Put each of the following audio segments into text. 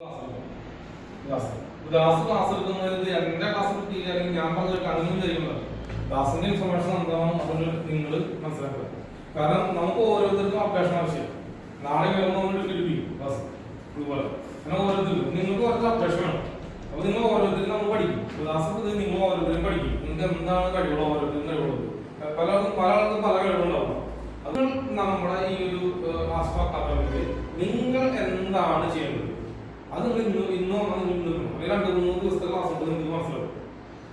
എന്റെ ക്ലാസ് ഞാൻ ചെയ്യുന്നത് നിങ്ങൾ മനസ്സിലാക്കുക കാരണം നമുക്ക് ഓരോരുത്തർക്കും ആവശ്യമാണ് നാളെ വരുമ്പോൾ ക്ലാസ് നിങ്ങൾക്ക് കുറച്ച് നിങ്ങൾ ഓരോരുത്തരും ഓരോരുത്തരും എന്താണ് നമ്മുടെ ഈ ഒരു നിങ്ങൾ എന്താണ് ചെയ്യേണ്ടത് അത് നിങ്ങൾ ഇന്ന് ഇന്നോ അത് ഇന്ന് രണ്ട് മൂന്ന് ദിവസത്തെ ക്ലാസ് കൊണ്ട് നിങ്ങൾക്ക് മനസ്സിലാവും.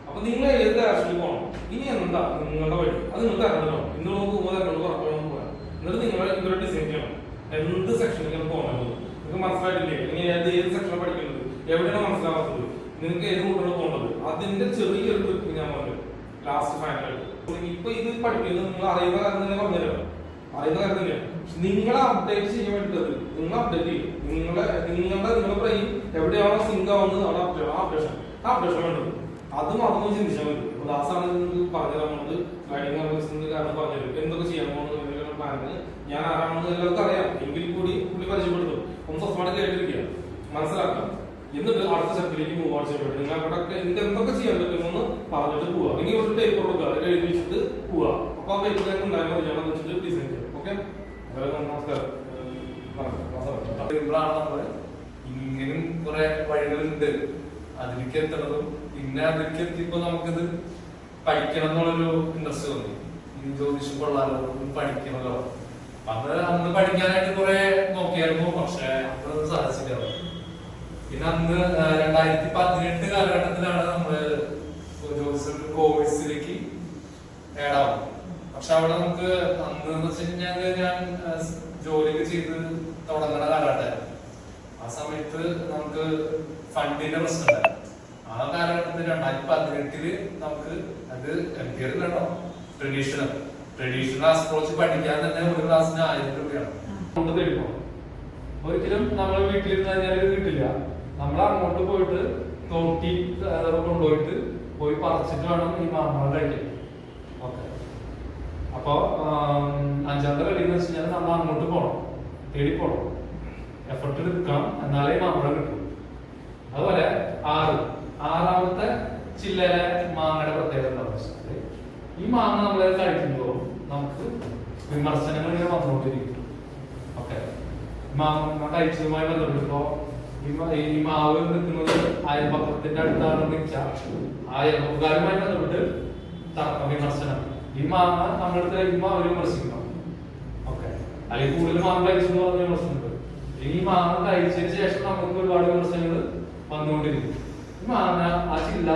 അപ്പൊ നിങ്ങൾ ഏത് ഡയറക്ഷനിൽ പോകണം? ഇനി എന്താ നിങ്ങളുടെ വഴി? അത് നിങ്ങൾ തിരഞ്ഞെടുക്കണം ഇന്ന് നമുക്ക് പോകുമ്പോൾ തിരഞ്ഞെടുപ്പ് ഉറപ്പാണെന്ന് പോകാം എന്നിട്ട് നിങ്ങൾ ഇവരെ ഡിസൈൻ ചെയ്യണം. എന്ത് സെക്ഷനിലേക്ക് പോകണം നിങ്ങൾക്ക് മനസ്സിലായിട്ടില്ലേ? നിങ്ങൾ ഏത് ഏത് സെക്ഷൻ പഠിക്കുന്നത്? എവിടെയാണ് മനസ്സിലാവാത്തത്? നിങ്ങൾക്ക് ഏത് റൂട്ടാണ് പോകേണ്ടത്? അതിന്റെ ചെറിയൊരു ട്രിപ്പ് ഞാൻ പറഞ്ഞു. ലാസ്റ്റ് ഫൈനലായിട്ട് ഇപ്പൊ ഇത് പഠിക്കുന്നത് നിങ്ങൾ അറിയുന്ന കാര്യം തന്നെ പറഞ്ഞുതരാം. അറിയുന്ന കാര്യം തന്നെയാണ് നിങ്ങളെ അപ്ഡേറ്റ് ചെയ്യാൻ വേണ്ടത് നിങ്ങൾ അപ്ഡേറ്റ് ചെയ്യും. നിങ്ങളെ നിങ്ങളുടെ നിങ്ങളുടെ ബ്രെയിൻ എവിടെയാണോ സിങ്ക് ആവുന്നത് അവിടെ അപ്ഡേഷൻ ആ അപ്ഡേഷൻ ആ അപ്ഡേഷൻ വേണ്ടത് അത് മാത്രമേ ചിന്തിച്ചാൽ മതി. അപ്പൊ ദാസാണ് പറഞ്ഞു തരാനുള്ളത് സ്ലൈഡിംഗ് അനലിസിന്റെ കാരണം പറഞ്ഞു എന്തൊക്കെ ചെയ്യാൻ പോകുന്നത് പ്ലാനിന് ഞാൻ ആരാണെന്ന് എല്ലാവർക്കും അറിയാം. എങ്കിൽ കൂടി പുള്ളി പരിചയപ്പെടുത്തും. ഒന്ന് സ്വസ്ഥമായിട്ട് കേട്ടിരിക്കുക. മനസ്സിലാക്കാം. എന്നിട്ട് അടുത്ത സ്റ്റെപ്പിലേക്ക് മൂവ് ഓൺ ചെയ്യാൻ പറ്റും നിങ്ങൾ അവിടെ എന്ത് എന്തൊക്കെ ചെയ്യാൻ പറ്റുമെന്ന് പറഞ്ഞിട്ട് പോവുക അല്ലെങ്കിൽ ഒരു പേപ്പർ കൊടുക്കുക. എഴുതി വെച്ചിട്ട് പോവുക അപ്പൊ ആ പേപ്പറിലേക്ക് ഉണ്ടായാൽ ഞാൻ വെച്ചിട്ട് ഡിസൈൻ ചെയ്യാം ഓക്കെ നമസ്കാരം. ഇങ്ങനും കുറെ വഴികളുണ്ട്. അതിലേക്ക് എത്തണതും പിന്നെ അതിലേക്ക് എത്തിയപ്പോ നമുക്കിത് പഠിക്കണം എന്നുള്ളൊരു ഇൻട്രസ്റ്റ് തോന്നി. ഈ ജ്യോതിഷം കൊള്ളാലോ പഠിക്കണല്ലോ. അത് അന്ന് പഠിക്കാനായിട്ട് കുറെ നോക്കിയായിരുന്നു പക്ഷെ അതൊന്നും സാധിച്ചില്ല. പിന്നെ അന്ന് രണ്ടായിരത്തി പതിനെട്ട് കാലഘട്ടത്തിലാണ് നമ്മൾ ജ്യോതിഷം കോഴ്സിലേക്ക് ഏടാവും പക്ഷെ അവിടെ നമുക്ക് അന്ന് എന്ന് വെച്ച് ഞാൻ ജോലിക്ക് ജോലിയൊക്കെ ചെയ്ത് തുടങ്ങണ കാലഘട്ടമായിരുന്നു ആ സമയത്ത് നമുക്ക് ഫണ്ടിന്റെ പ്രശ്നമുണ്ടായിരുന്നു. ആ കാലഘട്ടത്തിൽ രണ്ടായിരത്തി പതിനെട്ടിൽ നമുക്ക് അത് എംപിയർ കേട്ടോ ട്രഡീഷണൽ ട്രഡീഷണൽ അസ്ട്രോളജി പഠിക്കാൻ തന്നെ ഒരു ക്ലാസ്സിന് ആയിരം രൂപയാണ്. കൊണ്ട് തരുമോ? ഒരിക്കലും നമ്മൾ വീട്ടിലിരുന്ന് കഴിഞ്ഞാൽ ഇത് കിട്ടില്ല. നമ്മൾ അങ്ങോട്ട് പോയിട്ട് തോട്ടി കൊണ്ടുപോയിട്ട് പോയി പറിച്ചിട്ട് വേണം ഈ മാമ്പഴം കഴിക്കാൻ. ഓക്കെ. അപ്പോ അഞ്ചാമത്തെ കളി വെച്ച് കഴിഞ്ഞാൽ നമ്മൾ അങ്ങോട്ട് പോകണം തേടി പോകണം എഫർട്ട് എടുക്കണം. എന്നാലേ മാമ്പഴം കിട്ടും. അതുപോലെ ആറ്. ആറാമത്തെ ചില്ലയിലെ മാങ്ങയുടെ പ്രത്യേകത എന്താണെന്ന് വെച്ചാൽ ഈ മാങ്ങ നമ്മൾ കഴിക്കുമ്പോൾ നമുക്ക് വിമർശനങ്ങൾ ഇങ്ങനെ വന്നുകൊണ്ടിരിക്കും. ഓക്കെ. മാങ്ങ കഴിച്ചതുമായി ബന്ധപ്പെട്ടപ്പോ ഈ മാവ് നിൽക്കുന്നത് അയൽപക്കത്തിന്റെ അടുത്താണെന്ന് വെച്ചാൽ ആ അയൽപക്കാരുമായി ബന്ധപ്പെട്ട് വിമർശനം. മാങ്ങ നമ്മളടുത്ത് ഇമ്മ ഒരു വിമർശിക്കണം ഓക്കെ. അല്ലെങ്കിൽ കൂടുതൽ മാങ്ങ കഴിച്ചു എന്ന് പറഞ്ഞ വിമർശനമുണ്ട് ഈ മാങ്ങ കഴിച്ചതിന് ശേഷം നമുക്ക് ഒരുപാട് വിമർശനങ്ങൾ വന്നുകൊണ്ടിരിക്കും. ഈ മാങ്ങ ആ ചില്ല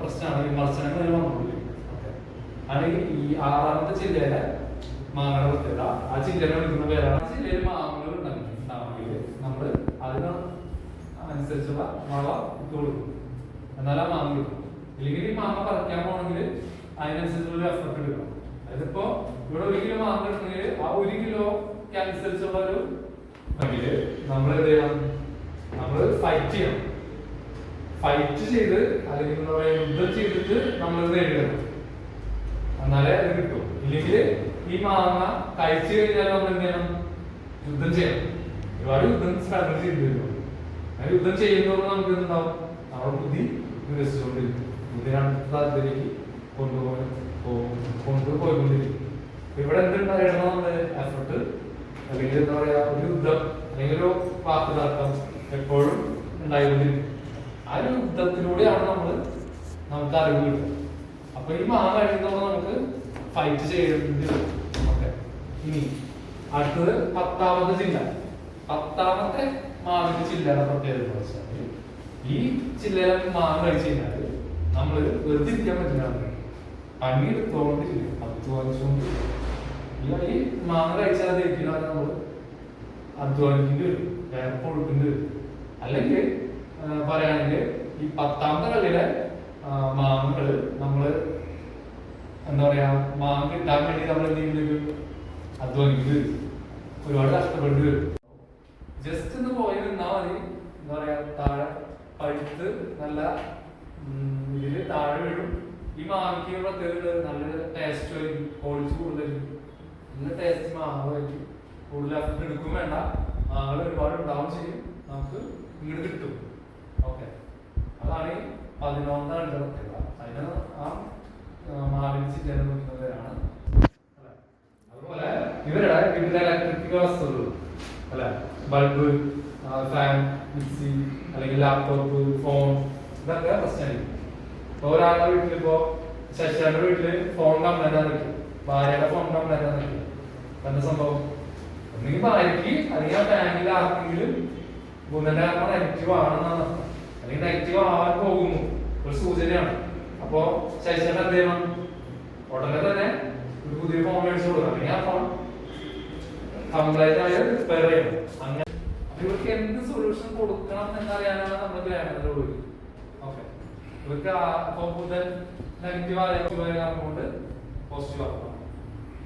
പ്രശ്നമാണ്. വിമർശനങ്ങൾ വന്നുകൊണ്ടിരിക്കും. അല്ലെങ്കിൽ ഈ ആറാമത്തെ ചില്ലയിലെ മാങ്ങയുടെ പ്രത്യേകത. ആ ചില്ലയിൽ വിളിക്കുന്ന പേരാണ്. ആ ജില്ലയിൽ മാങ്ങകൾ ഉണ്ടാണെങ്കിൽ നമ്മൾ അതിന് അനുസരിച്ചുള്ള വളം ഇട്ട് കൊടുക്കും. എന്നാൽ ആ മാങ്ങ കിട്ടും. ഇല്ലെങ്കിൽ ഈ മാങ്ങ പറിക്കാൻ പോകണമെങ്കിൽ അതിനനുസരിച്ചുള്ള എഫർട്ട് എടുക്കണം. അതിപ്പോ ഇവിടെ ഒരു കിലോ മാർക്ക് കിട്ടണമെങ്കിൽ ആ ഒരു കിലോക്ക് അനുസരിച്ചുള്ള ഒരു നമ്മൾ എന്ത് ചെയ്യണം? നമ്മൾ ഫൈറ്റ് ചെയ്യണം. ഫൈറ്റ് ചെയ്ത് അല്ലെങ്കിൽ എന്താ പറയുക യുദ്ധം ചെയ്തിട്ട് നമ്മൾ നേരിടണം എന്നാലേ അത് കിട്ടും. ഇല്ലെങ്കിൽ ഈ മാങ്ങ കഴിച്ചു കഴിഞ്ഞാൽ നമ്മൾ എന്ത് ചെയ്യണം? യുദ്ധം ചെയ്യണം. ഒരുപാട് യുദ്ധം സ്ട്രഗിൾ ചെയ്തിരുന്നു അങ്ങനെ യുദ്ധം ചെയ്യുന്നതോടെ നമുക്ക് എന്തുണ്ടാവും? നമ്മുടെ ബുദ്ധി വികസിച്ചുകൊണ്ടിരിക്കും. ബുദ്ധിനാണ് താല്പര്യക്ക് കൊണ്ടുപോകാൻ കൊണ്ടുപോയിക്കൊണ്ടിരിക്കും ഇവിടെ എന്തുണ്ടായിരുന്നു നമ്മുടെ എഫർട്ട് അല്ലെങ്കിൽ എന്താ പറയാ ഒരു യുദ്ധം അല്ലെങ്കിൽ ഒരു വാക്ക് തർക്കം എപ്പോഴും ഉണ്ടായിക്കൊണ്ടിരിക്കും. ആ ഒരു യുദ്ധത്തിലൂടെയാണ് നമ്മൾ നമുക്ക് അറിവ് കിട്ടുന്നത്. അപ്പൊ ഈ മാ കഴിക്കുന്നതോടെ നമുക്ക് ഫൈറ്റ് ചെയ്യേണ്ടി വരും ഓക്കെ. ഇനി അടുത്തത് പത്താമത്തെ ജില്ല പത്താമത്തെ മാവിന്റെ ജില്ലയുടെ പ്രത്യേകത വെച്ചാൽ ഈ ജില്ലയിലെ മാങ്ങ കഴിച്ചു കഴിഞ്ഞാൽ നമ്മൾ വെറുതെ ഇരിക്കാൻ പറ്റില്ല. പണിയെടുത്തോണ്ടിരിക്കും അധ്വാനിച്ചുകൊണ്ട് ഈ മാങ്ങ കഴിച്ചാൽ ഇരിക്കുന്ന നമ്മൾ അധ്വാനിക്കേണ്ടി വരും. വേർപ്പൊഴുക്കേണ്ടി വരും. അല്ലെങ്കിൽ പറയുകയാണെങ്കിൽ ഈ പത്താമത്തെ കളിയിലെ മാങ്ങകൾ നമ്മൾ എന്താ പറയാ മാങ്ങ കിട്ടാൻ വേണ്ടി നമ്മൾ എന്ത് ചെയ്യുന്നത് അധ്വാനിക്കേണ്ടി വരും. ഒരുപാട് കഷ്ടപ്പെടേണ്ടി വരും ജസ്റ്റ് ഒന്ന് പോയി നിന്നാ മതി എന്താ പറയാ താഴെ പഴുത്ത് നല്ല ഉം, ഇതിൽ താഴെ വീഴും ഈ മാങ്ങയ്ക്ക് പ്രത്യേകത നല്ല ടേസ്റ്റ് വരും ക്വാളിറ്റി കൂടുതലും നല്ല ടേസ്റ്റ് മാങ്ങ വരും കൂടുതൽ എഫർട്ട് എടുക്കും വേണ്ട. മാങ്ങകൾ ഒരുപാട് ഉണ്ടാവും ചെയ്യും. നമുക്ക് ഇങ്ങോട്ട് കിട്ടും. ഓക്കെ അതാണ് ഈ പതിനൊന്നാണ് പ്രത്യേകത അതിന് ആ മാവിന് അല്ലേ? അതുപോലെ ഇവരുടെ വിവിധ ഇലക്ട്രിക് വസ്തുക്കൾ അല്ലെ? ബൾബ് ഫാൻ മിക്സി അല്ലെങ്കിൽ ലാപ്ടോപ്പ് ഫോൺ ഇതൊക്കെ പ്രശ്നമായിരിക്കും. ഇപ്പോൾ ഒരാളുടെ വീട്ടിലിപ്പോ ശശിയുടെ വീട്ടിൽ ഫോൺ കംപ്ലൈന്റ് നിൽക്കും ഭാര്യയുടെ ഫോൺ കംപ്ലൈന്റ് നിൽക്കും എന്താ സംഭവം? ഒന്നെങ്കിൽ ഭാര്യയ്ക്ക് അല്ലെങ്കിൽ ആ ഫാമിലി ആർക്കെങ്കിലും ബുധന്റെ അമ്മ നെഗറ്റീവ് ആണെന്നാണ്. അല്ലെങ്കിൽ നെഗറ്റീവ് ആവാൻ പോകുന്നു. ഒരു സൂചനയാണ്. അപ്പോ ശശിയുടെ ചെയ്യണം? ഉടനെ തന്നെ ഒരു പുതിയ ഫോൺ മേടിച്ചു കൊടുക്കുക അല്ലെങ്കിൽ ആ ഫോൺ കംപ്ലൈന്റ് ആയ റിപ്പയർ ചെയ്യണം. അങ്ങനെ ഇവർക്ക് എന്ത് സൊല്യൂഷൻ കൊടുക്കണം എന്നറിയാനാണ് നമ്മൾ ഗ്രാമത്തിലൂടെ ഓക്കെ ഇവർക്ക് അപ്പൊ ബുധൻ നെഗറ്റീവ് ആയ കാരണം കൊണ്ട് പോസിറ്റീവ് ആക്കണം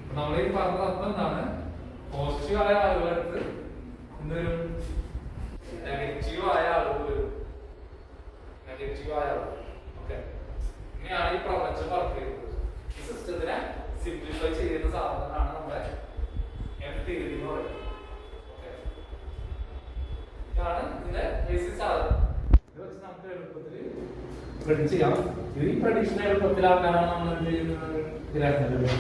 അപ്പൊ നമ്മൾ ഈ പറഞ്ഞ അർത്ഥം എന്താണ്? പോസിറ്റീവ് ആയ ആളുകൾക്ക് എന്തൊരു നെഗറ്റീവ് ആയ ആളുകൾ വരും. നെഗറ്റീവ് ആയ ആളുകൾ. ഓക്കെ ഇങ്ങനെയാണ് ഈ പ്രപഞ്ചം വർക്ക് ചെയ്യുന്നത്. ഈ സിസ്റ്റത്തിനെ സിംപ്ലിഫൈ ചെയ്യുന്ന സാധനമാണ് നമ്മുടെ എം തിയറി എന്ന് പറയുന്നത്. ഇതാണ് ഇതിന്റെ ബേസിക് സാധനം ഇത് വെച്ച് നമുക്ക് എളുപ്പത്തിൽ പ്രഡിക്റ്റ് ചെയ്യാം. ഈ ട്രഡീഷണൽ എളുപ്പത്തിലാക്കാനാണ് നമ്മൾ എന്ത് ചെയ്യുന്നത്? ഗ്രാഫിന്റെ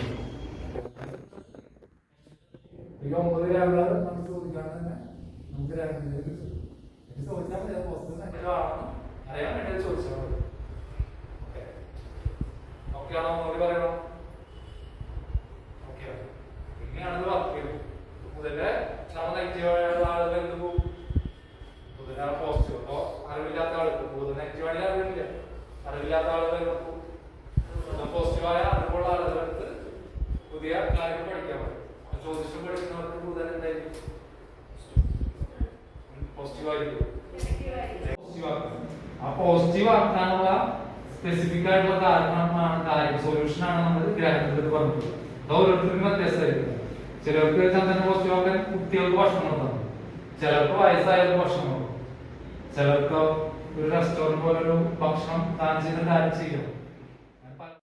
ഈ ഒമ്പത് ഗ്രാമുകൾ നമുക്ക് ചോദിക്കാൻ തന്നെ. നമുക്ക് ഇത് ചോദിച്ചാൽ മതി. പോസ്റ്റ് അറിയാൻ വേണ്ടി ചോദിച്ചാൽ ഓക്കെ ആണോ ഒന്നുകൂടി പറയണോ ഓക്കെ ഇങ്ങനെയാണത് വർക്ക് ചെയ്യുന്നത് മുതലേ നമ്മൾ നെഗറ്റീവ് ആളുകൾ എന്ത് പോകും മുതലാണ് പോസിറ്റീവ് അപ്പോ അറിവില്ലാത്ത ആളുകൾ മുതൽ നെഗറ്റീവ് ആണെങ്കിൽ അറിവില്ല അറിവില്ലാത്ത ആളുകൾ പോസിറ്റീവ് ആയ അറിവുള്ള ആളുകൾക്ക് കാര്യങ്ങൾ പഠിക്കാൻ പറ്റും. ജ്യോതിഷം പഠിക്കുന്നവർക്ക് കൂടുതൽ എന്തായിരിക്കും പോസിറ്റീവായിരിക്കും ആ പോസിറ്റീവ് ആക്കാനുള്ള സ്പെസിഫിക് ആയിട്ടുള്ള കാരണമാണ് കാര്യം. സൊല്യൂഷൻ ആണ് നമ്മൾ ഗ്രാഹത്തിൽ പറഞ്ഞത്. അത് ഓരോരുത്തർക്കും വ്യത്യാസമായിരിക്കും. ചിലർക്ക് ചന്ദ്രന് പോസിറ്റീവ് ആക്കാൻ കുട്ടികൾക്ക് ഭക്ഷണം കൊടുക്കണം. ചിലർക്ക് വയസ്സായവർക്ക് ഭക്ഷണം കൊടുക്കും ചിലർക്ക് ഒരു റെസ്റ്റോറന്റ് പോലൊരു ഭക്ഷണം താൻ ചെയ്യുന്ന കാര്യം ചെയ്യണം